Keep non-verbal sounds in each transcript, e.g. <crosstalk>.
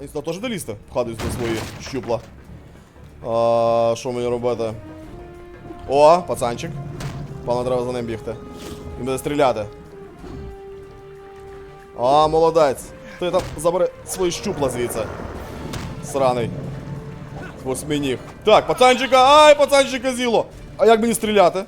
Він сюди теж долізти? Входить на свої щупла. А, що мені робити? О, пацанчик. Пане, треба за ним бігти. Він буде стріляти. А, молодець. Ти там забери свої щупла звідси. Сраний. Восьминіг. Так, пацанчика! Ай, пацанчика зіло! А як мені стріляти?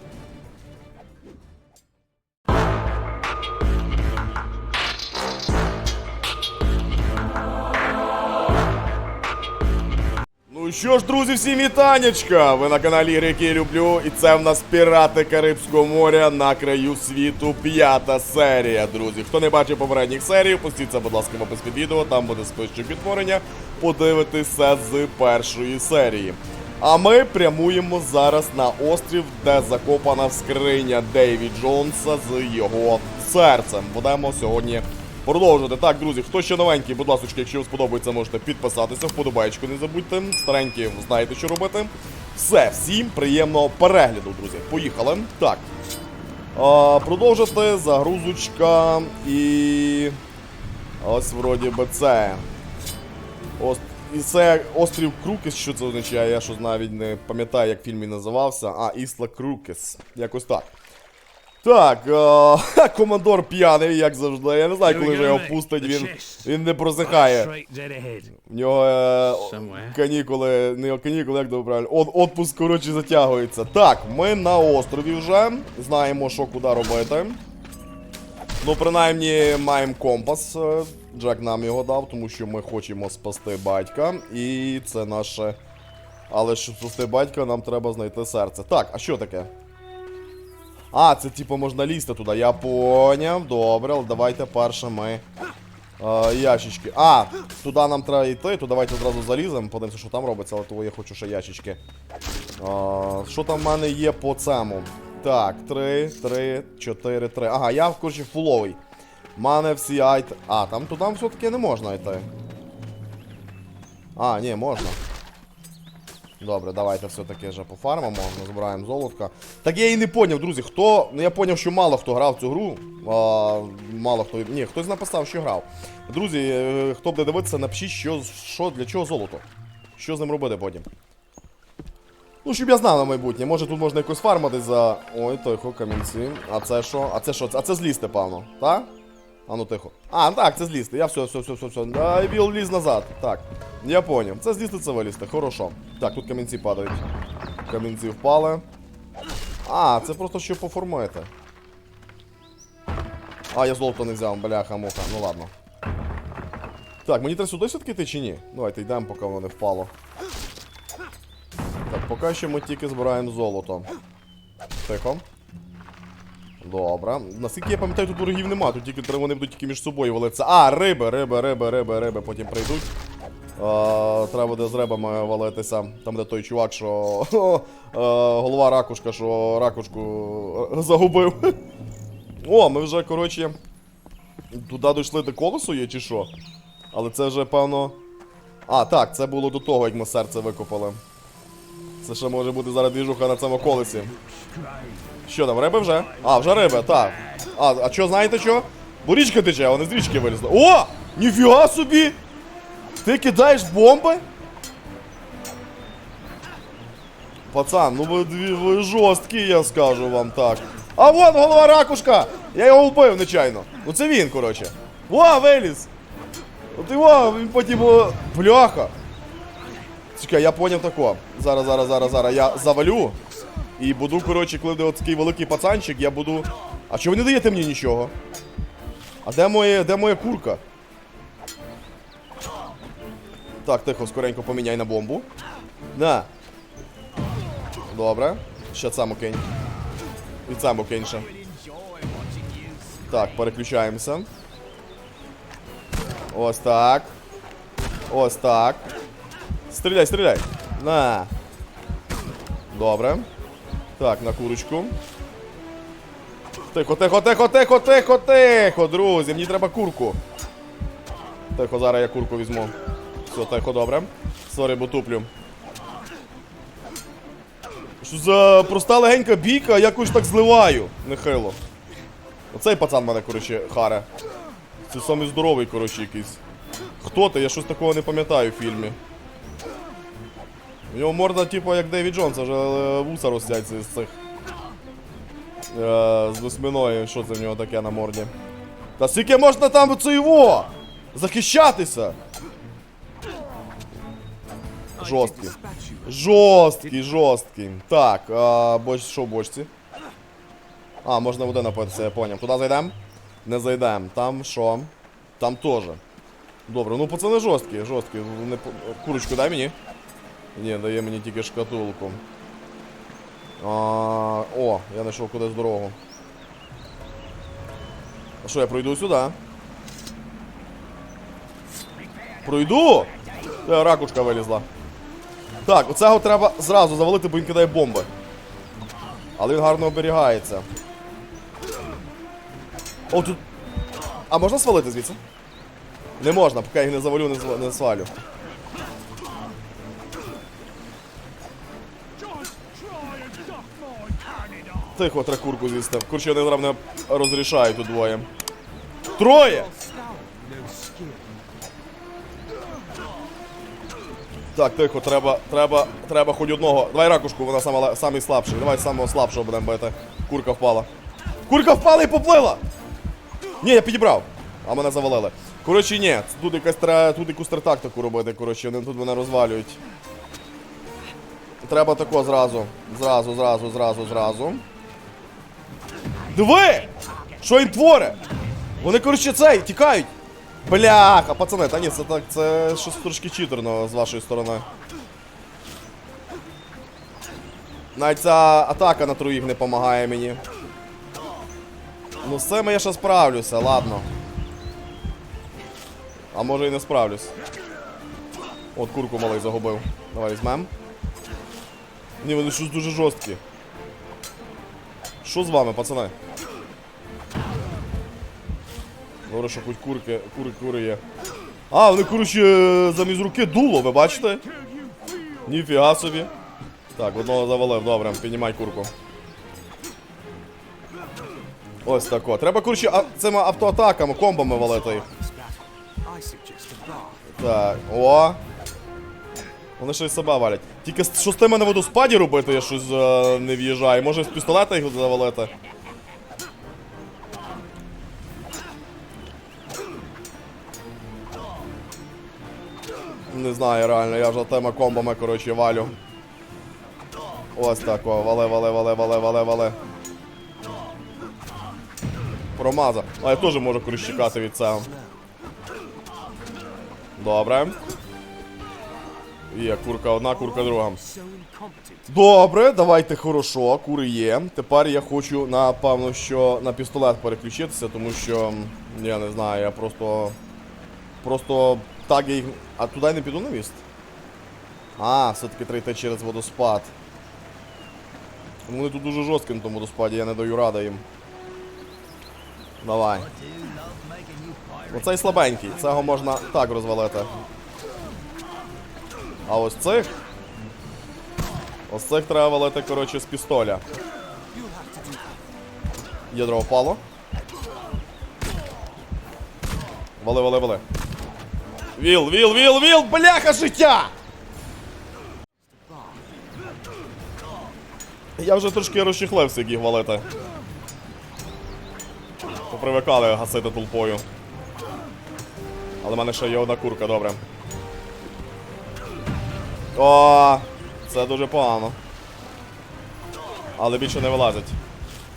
Що ж, друзі, всім вітанечка! Ви на каналі які люблю, і це в нас Пірати Карибського моря на краю світу. П'ята серія, друзі. Хто не бачив попередніх серій, пустіться, будь ласка, в опис під відео, там буде список відтворення. Подивитися з першої серії. А ми прямуємо зараз на острів, де закопана скриня Дейві Джонса з його серцем. Будемо сьогодні продовжувати. Так, друзі, хто ще новенький, будь ласка, якщо вам сподобається, можете підписатися, вподобайку не забудьте. Старенькі, знаєте, що робити. Все, всім приємного перегляду, друзі. Поїхали. Так. А, продовжити загрузочка і. Ось вроді би це. Ос... І це острів Крукес, що це означає, я щось навіть не пам'ятаю, як фільм він називався. А, Ісла Крукес. Якось так. Так, е, <laughs> командор п'яний, як завжди. Я не знаю, коли вже його пустить, він, він не просихає. В нього е, канікули, не канікули, як то правильно. От, отпуск, коротше, затягується. Так, ми на острові вже. Знаємо, що куди робити. Ну, принаймні, маємо компас. е, Джек нам його дав, тому що ми хочемо спасти батька. І це наше. Але щоб спасти батька, нам треба знайти серце. Так, а що таке? А, це типу можна лізти туди. Я поняв. Добре, давайте перше ми. Е, ящички. А, туди нам треба йти, то давайте одразу заліземо, подивимося, що там робиться, але того я хочу ще ящички. Е, що там в мене є по цьому? Так, 3, 3, 4, 3. Ага, я, коротше, фуловий. У мене всі айт. А, там туди все-таки не можна йти. А, ні, можна. Добре, давайте все-таки вже пофармимо, збираємо золотка. Так я і не поняв, друзі, хто. Ну я поняв, що мало хто грав цю гру. А, мало хто. Ні, хтось написав, що грав. Друзі, е, хто буде дивитися, напишіть, що, що для чого золото. Що з ним робити потім. Ну, щоб я знав на майбутнє. Може тут можна якось фармити за. Ой, тихо, камінці. А це що? А це що? А це злізти, певно, так? А ну тихо. А, ну так, це злізти. Я все, все, все, все, все. А, Віл ліз назад. Так. Я поняв. Це злізти, це вилізти. Хорошо. Так, тут камінці падають. Камінці впали. А, це просто щоб поформити. А, я золото не взяв, бляха, муха. Ну ладно. Так, мені треба сюди все-таки йти чи ні? Давайте йдемо, поки воно не впало. Так, поки що ми тільки збираємо золото. Тихо. Добре. Наскільки я пам'ятаю, тут ворогів нема, тут тільки вони будуть тільки між собою валитися. А, риби, риби, риби, риби, риби потім прийдуть. А, треба буде з рибами валитися. Там де той чувак, що. <laughs> е, голова ракушка, що ракушку е, загубив. <laughs> О, ми вже, коротше. Туди дійшли до колесу є чи що? Але це вже, певно. А, так, це було до того, як ми серце викопали. Це ще може бути зараз двіжуха на цьому колесі. Що там, риби вже? А, вже риби, так. А, а що, знаєте що? Бо річка тече, вони з річки вилізли. О! Ніфіга собі! Ти кидаєш бомби? Пацан, ну ви, ви жорсткі, я скажу вам так. А вон голова ракушка! Я його вбив нечайно. Ну це він, коротше. Во, виліз! От і во, він потім. о, Бляха! Чекай, я поняв тако. Зараз, зараз, зараз, зараз. Я завалю. І буду, коротше, коли буде такий великий пацанчик, я буду. А чого ви не даєте мені нічого? А де моє, де моя курка? Так, тихо, скоренько поміняй на бомбу. На. Добре. Ще цему кинь. І цему кинь ще. Так, переключаємося. Ось так. Ось так. Стріляй, стріляй. На. Добре. Так, на курочку. Тихо, тихо, тихо, тихо, тихо, тихо, друзі, мені треба курку. Тихо, зараз я курку візьму. Все, тихо, добре. Сорі, бо туплю. Що за проста легенька бійка, а якось так зливаю. Нехило. Оцей пацан мене, коротше, харе. Це самий здоровий, коротше, якийсь. Хто ти? Я щось такого не пам'ятаю в фільмі. У нього морда, типу, як Девід Джонс, вже вуса ростять з цих. Е, з восьминої, що це в нього таке на морді? Та скільки можна там це його? Захищатися? Жорсткий. Жорсткий, жорсткий. Так, а, боч, що в бочці? А, можна води напитися, я поняв. Туди зайдемо? Не зайдемо. Там що? Там теж. Добре, ну пацани жорсткі, жорсткі. Курочку дай мені. Ні, дає мені тільки шкатулку. А, о, я знайшов кудись дорогу. А що, я пройду сюди? Пройду? Е, ракушка вилізла. Так, оцього треба зразу завалити, бо він кидає бомби. Але він гарно оберігається. О, тут. А можна свалити звідси? Не можна, поки я їх не завалю, не, зва- не свалю. Тихо, тракурку звідси. Коротше, вони зараз мене розрішають тут двоє. Троє! Так, тихо, треба, треба, треба хоч одного. Давай ракушку, вона сама, самий слабший. Давай самого слабшого будемо бити. Курка впала. Курка впала і поплила! Ні, я підібрав. А мене завалили. Коротше, ні, тут якась треба, тут якусь тактику робити, коротше, вони тут мене розвалюють. Треба тако зразу. Зразу, зразу, зразу, зразу. Диви! Що їм творе? Вони, коротше, цей, тікають. Бляха, пацани, та ні, це так, це щось трошки читерно з вашої сторони. Навіть ця атака на троїх не допомагає мені. Ну з цим я ще справлюся, ладно. А може і не справлюсь. От курку малий загубив. Давай візьмем. Ні, вони щось дуже жорсткі. Що з вами, пацани? Добре, що хоч курки, кури, кури є. А, вони, коротше, замість руки дуло, ви бачите? Ніфіга собі. Так, одного завалив, добре, піднімай курку. Ось тако. Треба, коротше, а, цими автоатаками, комбами валити їх. Так, о. Вони ще й себе валять. Тільки що з тими на водоспаді робити, я щось е, не в'їжджаю. Може з пістолета їх завалити. Не знаю, реально, я вже тема комбами, коротше, валю. Ось так, о, вале, вале, вале, вале, вале, вале. Промазав. А я теж можу коротше чекати від цього. Добре. Є, курка одна, курка друга. Добре, давайте хорошо, кури є. Тепер я хочу, напевно, що на пістолет переключитися, тому що. Я не знаю, я просто. Просто так я їх. А туди не піду на міст? А, все-таки треба йти через водоспад. Вони тут дуже жорсткі на тому водоспаді, я не даю рада їм. Давай. Оцей слабенький, цього можна так розвалити. А ось цих. Ось цих треба валити, коротше, з пістоля. Ядро впало. Вали, вали, вали. Віл, віл, віл, віл, бляха життя! Я вже трошки розчехлився, як їх валити. Попривикали гасити толпою. Але в мене ще є одна курка, добре. О, це дуже погано. Але більше не вилазить.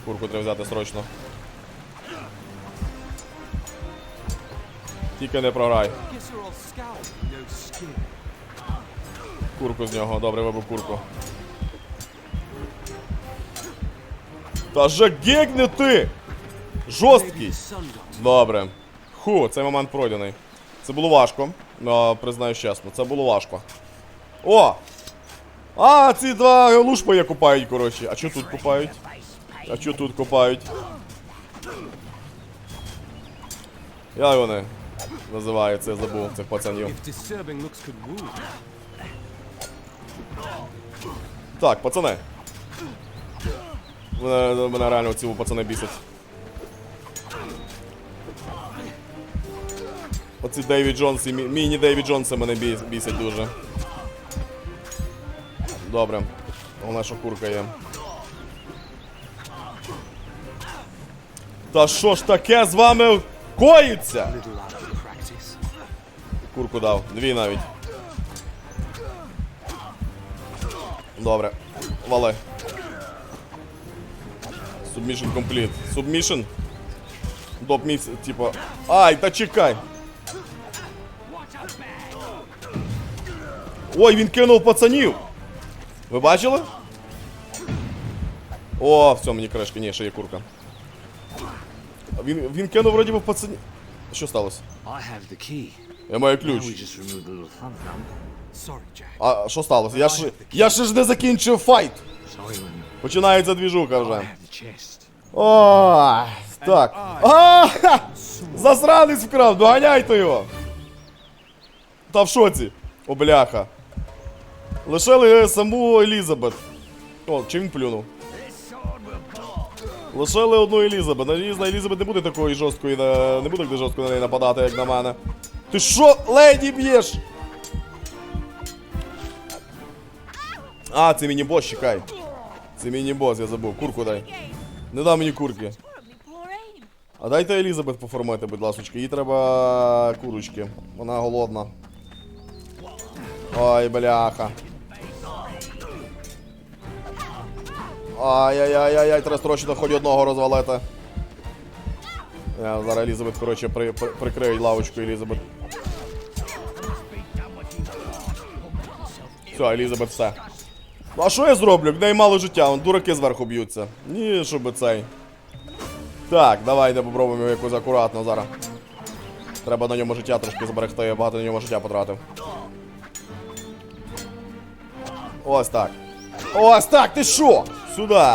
Курку треба взяти срочно. Тільки не програй. Курку з нього, добре, вибив курку. Та же гегне ти! Жорсткий! Добре. Ху, цей момент пройдений. Це було важко. А, признаюсь чесно, це було важко. О! А, ці два лушпа купають, коротше. А що тут купають? А що тут купають? Як вони називаються, я забув цих пацанів. Так, пацани. Мене, мене реально ці пацани бісять. Оці Дейві Джонси, мі- міні Дейві Джонси мене бі- бісять дуже. Добре. Головне, що курка є. Та що ж таке з вами коїться? Курку дав, дві навіть. Добре. Вали. Submission complete. Submission? Доп міс, типа. Ай, та чекай. Ой, він кинув пацанів. Ви бачили? О, все, мені кришка, ні, ще є курка. Він, він кинув вроді би пацанів. Що сталося? Я маю ключ. А що сталося? Я ж, я ще ж не закінчив файт. Починається двіжука вже. О, так. А! Засранець вкрав, доганяйте його. Та в шоці. О, бляха. Лишили саму Елізабет. О, чи він плюнув? Лишили одну Елізабет. Надіюсь, на Елізабет не буде такої жорсткої, не буде так жорстко на неї нападати, як на мене. Ти що, леді б'єш? А, це міні-бос, чекай. Це міні-бос, я забув. Курку дай. Не дав мені курки. А дайте Елізабет поформити, будь ласка. Їй треба курочки. Вона голодна. Ой, бляха. Ай-яй-яй-яй, треба строчно хоч одного розвалити. Я зараз Елізабет, коротше, при, при, прикрию лавочку Елізабет. Все, Елізабет, все. А що я зроблю? В неї мало життя, вон дураки зверху б'ються. Ні, щоб цей. Так, давайте попробуємо його якось акуратно зараз. Треба на ньому життя трошки зберегти, я багато на ньому життя потратив. Ось так. Ось так, ти що? Сюди.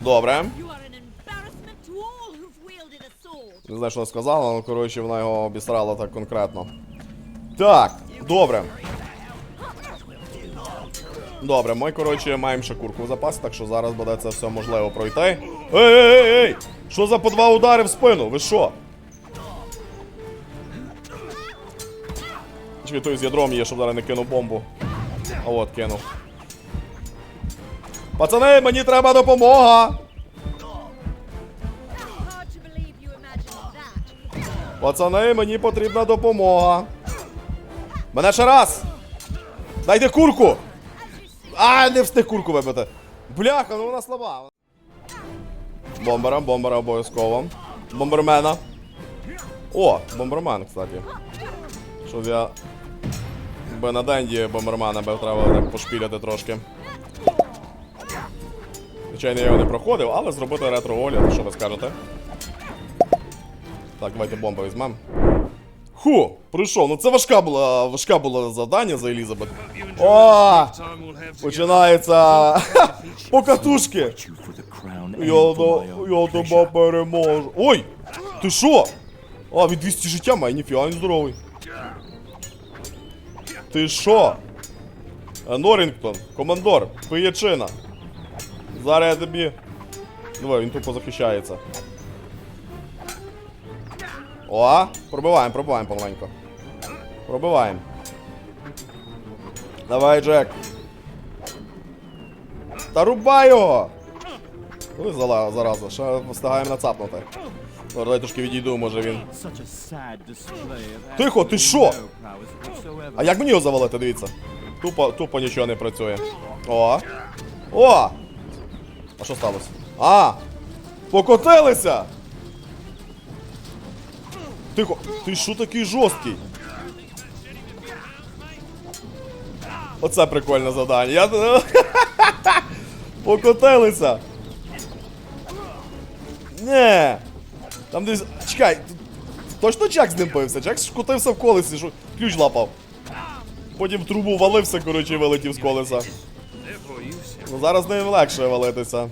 Добре. Не знаю, що вона сказала, але коротше вона його обісрала так конкретно. Так, добре. Добре, ми, коротше, маємо ще курку в запасі, так що зараз буде це все можливо пройти. Ей, ей, ей, ей! Що за по два удари в спину? Ви що? Чи той з ядром є, щоб зараз не кинув бомбу. А от кинув. Пацани, мені треба допомога! Пацани, мені потрібна допомога. Мене ще раз! Дайте курку! А, не встиг курку вибити. Бляха, ну вона слаба. Бомбера, бомбера обов'язково. Бомбермена. О, бомбермен, кстати. Щось я. Би на денді бомбермена би треба так пошпіляти трошки. Звичайно, я його не проходив, але зробити ретро-огляд, що ви скажете? Так, давайте бомби візьмемо. Ху, прийшов. Ну це важка була, важка була завдання за Елізабет. О! Починається <laughs> покатушки. Я до, я тебе переможу. Ой! Ти що? А, від 200 життя має, ніфіга, він здоровий. Ти що? Е, Норінгтон, командор, пиячина. Зараз я тобі. Давай, він тупо захищається. О, пробиваємо, пробиваємо помаленько. Пробиваємо. Давай, Джек. Та рубай його! Ну, зараза, ще встигаємо нацапнути. Ну, Давай трошки відійду, може він. Тихо, ти що? А як мені його завалити, дивіться? Тупо, тупо нічого не працює. О! О! А що сталося? А! Покотилися! Тихо, ти що такий жорсткий? Оце прикольне завдання. Я... <laughs> Покотилися! Не! Там десь. Чекай, точно Джек з ним бився? Джек ж котився в колесі, що ключ лапав. Потім трубу валився, коротше, вилетів з колеса. Ну зараз ним легше валитися.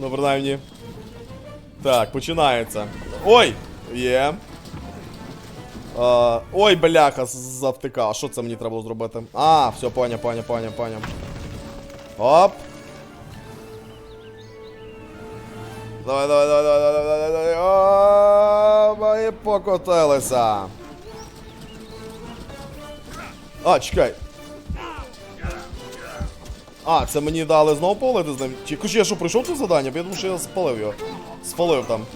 Ну, принаймні. Так, починається. Ой! Є. А, ой, бляха, завтика. Що це мені треба зробити? А, все, поняв, поняв, поняв, поняв. Оп. Давай, давай, давай, давай, давай, давай, давай. О, ми покотилися. А, чекай. А, це мені дали знову повалити з ним. Чи кучі, я що пройшов це завдання? Бо я думаю, що я спалив його. Спалив там.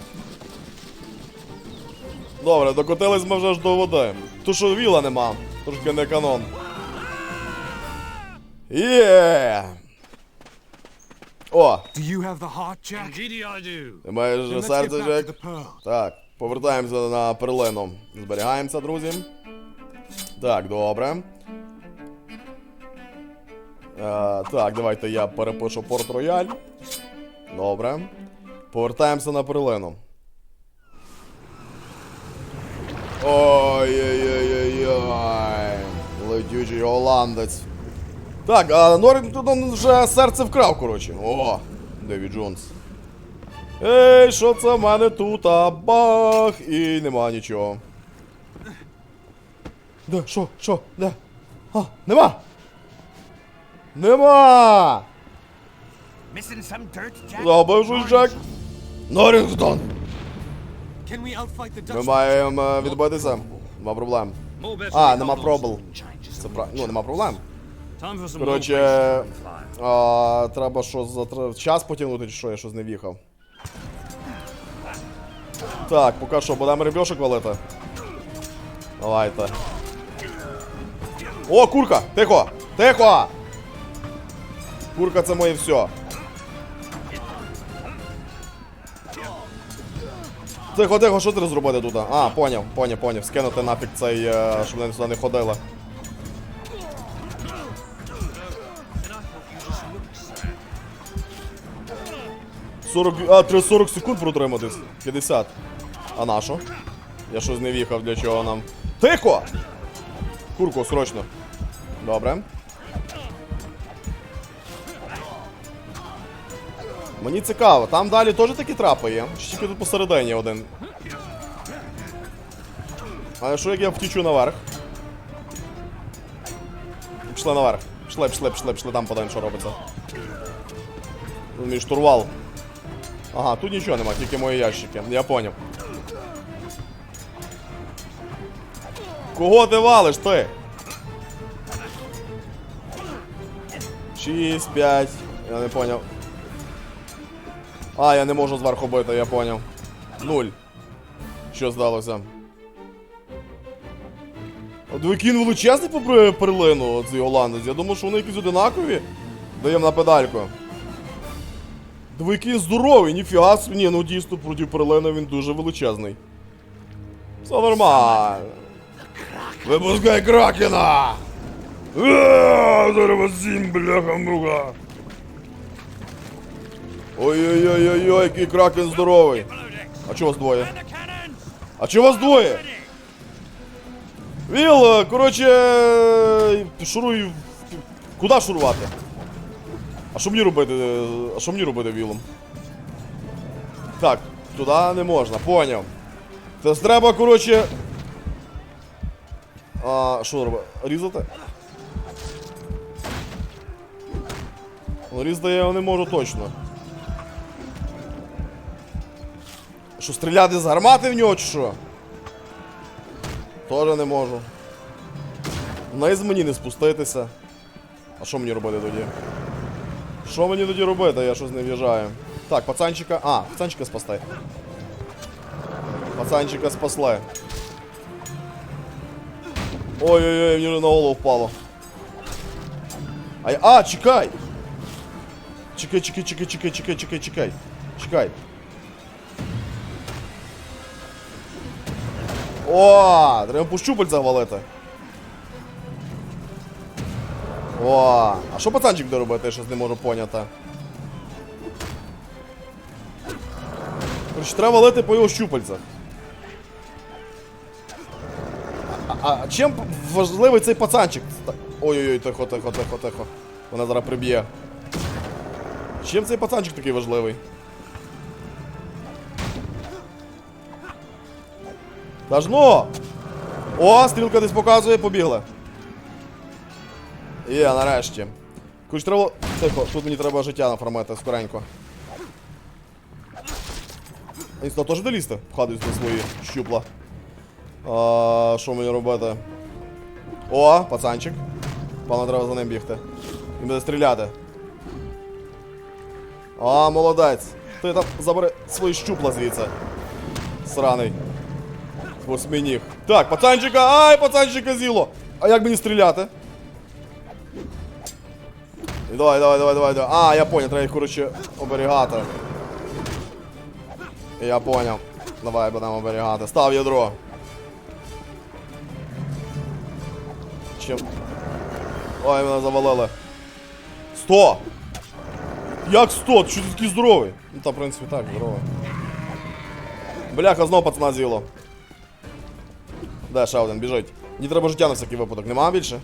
Добре, докотились ми вже ж до води. То що віла нема, трошки не канон. Є! О, Do you have the heart, Jack? I do. ти маєш Then серце, Джек. Так, повертаємося на перлину. Зберігаємося, друзі. Так, добре. Е, так, давайте я перепишу порт рояль. Добре. Повертаємося на перлину. Ой-ой-ой-ой-ой. Летючий голландець. Так, а Норрінгтон вже серце вкрав, коротше. О, Девід Джонс. Ей, що це в мене тут? А бах! І нема нічого. Де? Що? Що? Де? А, нема! Нема! Щось, Джек. The Ми маємо е, відбитися. Нема проблем. А, нема changes. Це пра... Ну, нема проблем. Коротше, а, треба що за час потягнути, чи що, я щось не в'їхав. Так, поки що, будемо ребьошок валити. Давайте. О, курка! Тихо! Тихо! Курка це моє все. Тихо, тихо, що ти зробити тут? А, поняв, поняв, поняв. Скинути нафіг цей, е, щоб вони сюди не ходили. 40, а, треба 40 секунд протриматись. 50. А на що? Я щось не в'їхав, для чого нам. Тихо! Курко, срочно. Добре. Мені цікаво, там далі теж такі трапи є. Чи тільки тут посередині один. А що як я втічу наверх? Пішли наверх. Пішли, пішли, пішли, пішли, там подаємо, що робиться. Мій штурвал. Ага, тут нічого нема, тільки мої ящики. Я поняв. Кого ти валиш, ти? 6, 5. Я не поняв. А, я не можу зверху бити, я поняв. Нуль. Що здалося? Двикін величезний по пер- перлину, цей голландець. Я думав, що вони якісь одинакові. Даємо на педальку. Двойки здоровий, ніфіга собі. Ні, ну дійсно проти перлина він дуже величезний. Все нормально. Випускай кракена! Ааа, Зараз зім, бляха муха. Ой-ой-ой-ой, який кракен здоровий. А чого вас двоє? А чого вас двоє? Віл, коротше, шуруй. Куди шурувати? А що мені робити? А що мені робити вілом? Так, туди не можна, поняв. Це треба, коротше. А, що робити? Різати? Ну, різати я не можу точно. Що, стріляти з гармати в нього чи що? Тоже не можу. Вниз мені не спуститися. А що мені робити тоді? Що мені тоді робити? Я щось не в'їжджаю. Так, пацанчика. А, пацанчика спасти. Пацанчика спасли. Ой-ой-ой, мені вже на голову впало. А, а, чекай! Чекай, чекай, чекай, чекай, чекай, чекай, чекай. Чекай. О, треба по щупальцях валити. О, а що пацанчик буде я щось не можу поняти. Короче, треба валити по його щупальцях. А, а чим важливий цей пацанчик? Ой-ой-ой, тихо, тихо, тихо, тихо. Вона зараз приб'є. Чим цей пацанчик такий важливий? Та! О, стрілка десь показує, побігла. Є, нарешті. Короче, треба. Тихо, тут мені треба життя нафармити скоренько. Він сюди теж долізти? Входить на свої щупла. А, що мені робити? О, пацанчик. Пане, треба за ним бігти. Він буде стріляти. А, молодець. Ти там забери свої щупла звідси. Сраний. Восьминіг. Так, пацанчика! Ай, пацанчика зіло! А як мені стріляти? Давай, давай, давай, давай, давай. А, я понял, треба їх, коротше, оберігати. Я понял. Давай будемо оберігати. Став ядро. Чим? Ой, мене завалили. 100! Як 100? Ти що ти такий здоровий? Ну та, в принципі, так, здоровий. Бляха, знов пацана з'їло. Де ще один, біжить. Мені треба життя на всякий випадок. Нема більше?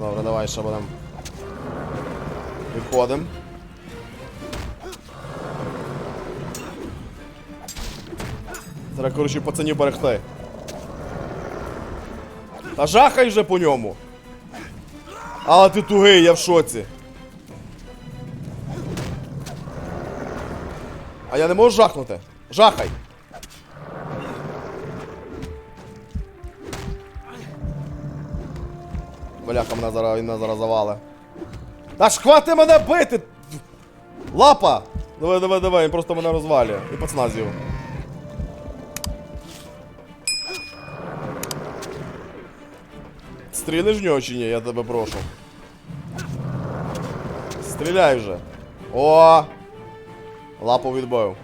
Добре, давай ще будемо. Відходимо. Треба, коротше, пацанів берегти. Та жахай вже по ньому. Але ти тугий, я в шоці. А я не можу жахнути. Жахай. Бляха, мене зараз, мене зараз завале. Та ж хвати мене бити! Лапа! Давай, давай, давай, він просто мене розвалює. І пацана з'їв. Стрілиш в нього чи ні, я тебе прошу. Стріляй вже. О! Лапу відбив.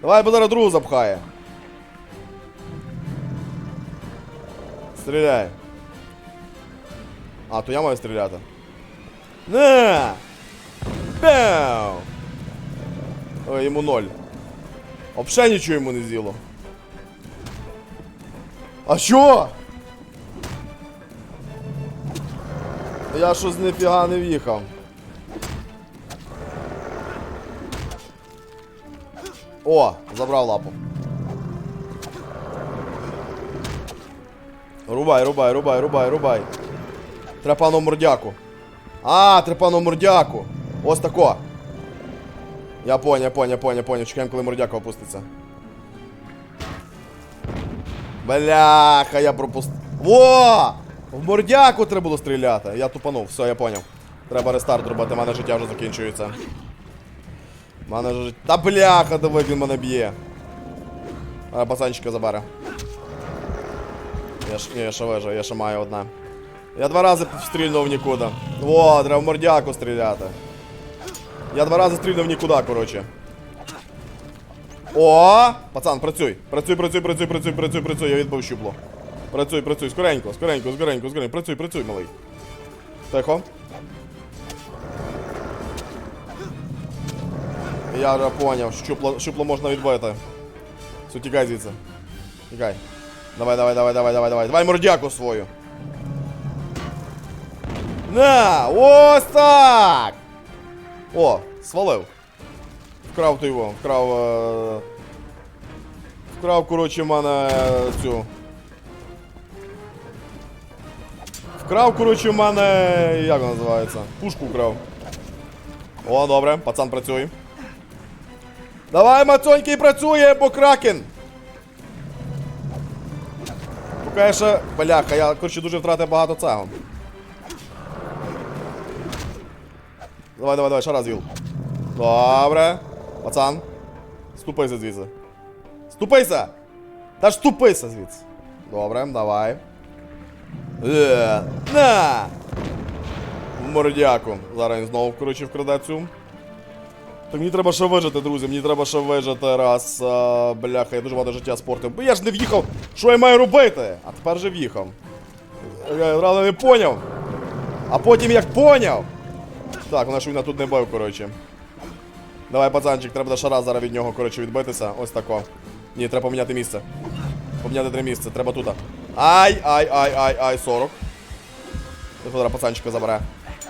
Давай, бо зараз другу запхає. Стріляй. А, то я маю стріляти. На! Бяу! Ой, йому ноль. Вообще нічого йому не з'їло. А що? Я щось ніфіга не в'їхав. О, забрав лапу. Рубай, рубай, рубай, рубай, рубай. Трепану мордяку. А, трепану мордяку. Ось тако. Я поняв, я поняв, я поняв, я поняв. Чекаємо, коли мордяка опуститься. Бляха, я пропустив. Во! В мордяку треба було стріляти. Я тупанув, все, я поняв. Треба рестарт робити, в мене життя вже закінчується. В Мене ж... Та бляха, диви, він мене б'є. Пацанчика забере. Я ж, я ще вижу, я ще маю одне. Я два рази стрільнув в нікуди. Во, треба в мордяку стріляти. Я два рази стрільнув в нікуди, коротше. О! Пацан, працюй. Працюй, працюй, працюй, працюй, працюй, працюй, я відбив щупло. Працюй, працюй, скоренько, скоренько, скоренько, скоренько. Працюй, працюй, малий. Тихо. Я вже поняв, щупло, щупло можна відбити. Все, тікай звідси. Тікай. Давай, давай, давай, давай, давай, давай. Давай мордяку свою. На! Ось так! О, свалив. Вкрав ти його, вкрав. Е... Вкрав, коротше, мене цю. Вкрав, коротше, мене. Як вона називається? Пушку вкрав. О, добре, пацан працює. Давай, мацонький, працює, бо кракен! Поки ще. Бляха, я, коротше, дуже втратив багато цього. Давай, давай, давай, ще раз віл. Добре. Пацан. Ступайся звідси. Ступайся! Та ж ступайся звідси. Добре, давай. Е, на! Мордяку. Зараз він знову, коротше, вкраде. Так мені треба ще вижити, друзі. Мені треба ще вижити раз. А, бляха, я дуже багато життя спортив. Бо я ж не в'їхав. Що я маю робити? А тепер же в'їхав. Я правда не поняв. А потім як поняв. Так, вона він тут не бив, коротше. Давай, пацанчик, треба ще раз зараз від нього, коротше, відбитися. Ось тако. Ні, треба поміняти місце. Поміняти три місце, треба тут. Ай, ай, ай, ай, ай, 40. Зараз пацанчика забере.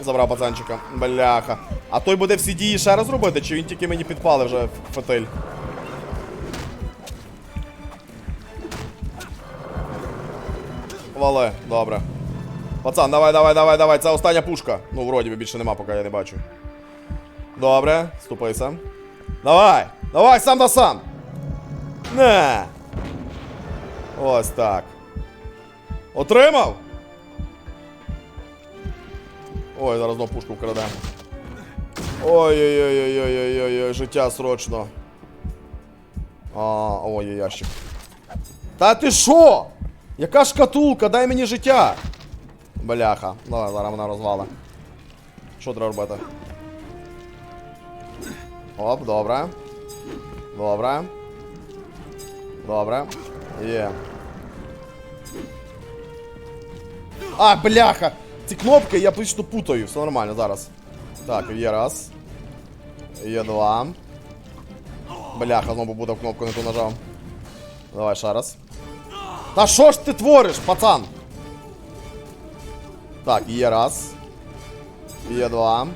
Забрав пацанчика. Бляха. А той буде всі дії ще раз робити, чи він тільки мені підпалив вже фетиль? Вали, добре. Пацан, давай, давай, давай, давай. Це остання пушка. Ну, вроді би більше нема, поки я не бачу. Добре, ступайся. Давай! Давай, сам на сам! Не! Ось так. Отримав? Ой, зараз знову пушку вкраде. Ой-ой-ой-ой-ой-ой-ой, життя срочно. А, ой, ящик. Та ти що? Яка шкатулка? Дай мені життя. Бляха. Давай, зараз вона розвала. Що треба робити? Оп, добре. Добре. Добре. Є. А, бляха! Ці кнопки я точно путаю, все нормально зараз. Так, є раз. Є два. Бляха, знову буде в кнопку не ту нажав. Давай ще раз. Та що ж ти твориш, пацан? Так, є раз. Є два.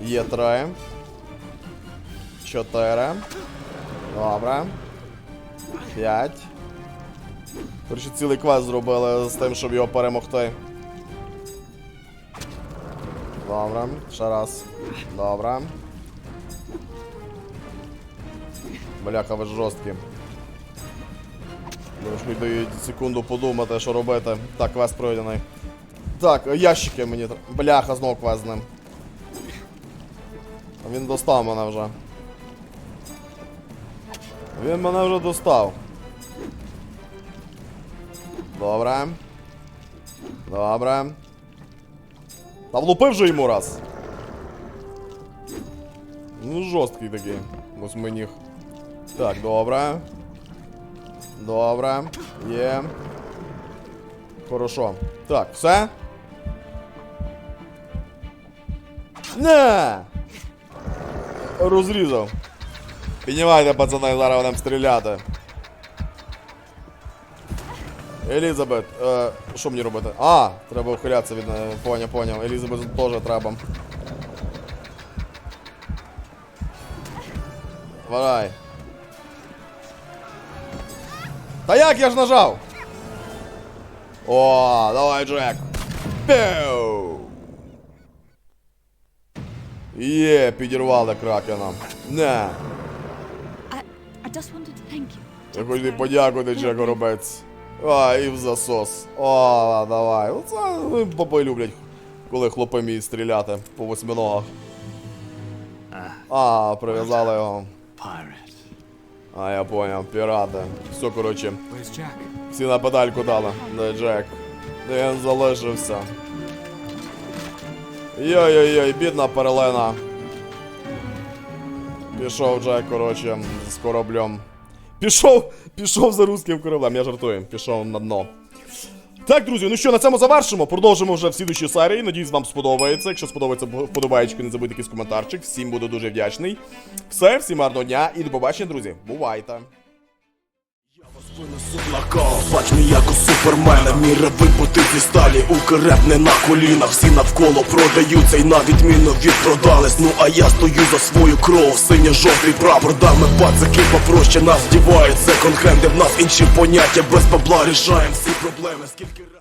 Є три. Чотири. Добре. П'ять. Коротше, цілий квест зробили з тим, щоб його перемогти. Добре, ще раз. Добре. Бляха, ви жорсткі. Можеш мені дають секунду подумати, що робити. Так, квест пройдений. Так, ящики мені. тр- Бляха, знову квест з ним. Він достав мене вже. Він мене вже достав. Добре. Добре. Та влупив же йому раз. Ну, жорсткий такий. Восьминіг. Так, добре. Добре. Є. Хорошо. Так, все. Не! Розрізав. Піднімайте, пацани, зараз будемо стріляти. Елізабет, е, що мені робити? А, треба ухилятися від неї. Поняв, поняв. Елізабет теж треба. Давай. Та як я ж нажав? О, давай, Джек. Пеу. Є, підірвали кракена. Не. Я хочу подякувати Джеку Робець. А, і в засос. О, давай. Оце баби люблять, коли хлопи вміють стріляти по восьминогах. А, прив'язали його. А, я поняв, пірати. Все, коротше, всі на педальку дали. Де Джек? Де він залишився? Йой-йой-йой, бідна перелена. Пішов Джек, коротше, з кораблем. Пішов, пішов за русським кораблем, я жартую, пішов на дно. Так, друзі, ну що, на цьому завершимо. Продовжимо вже в слідущій серії. Надіюсь, вам сподобається. Якщо сподобається, вподобаєчки, не забудьте якийсь коментарчик. Всім буду дуже вдячний. Все, всім гарного дня і до побачення, друзі. Бувайте! Бач мій як у супермена. Міра вибути зі сталі, укреп не на колінах. Всі навколо продаються. І на відміну відпродались. Ну а я стою за свою кров, синьо-жовтий прапор. Дами пацаки попроще. Нас здівають. Секонд-хенди В нас інші поняття, без бабла рішаємо всі проблеми. Скільки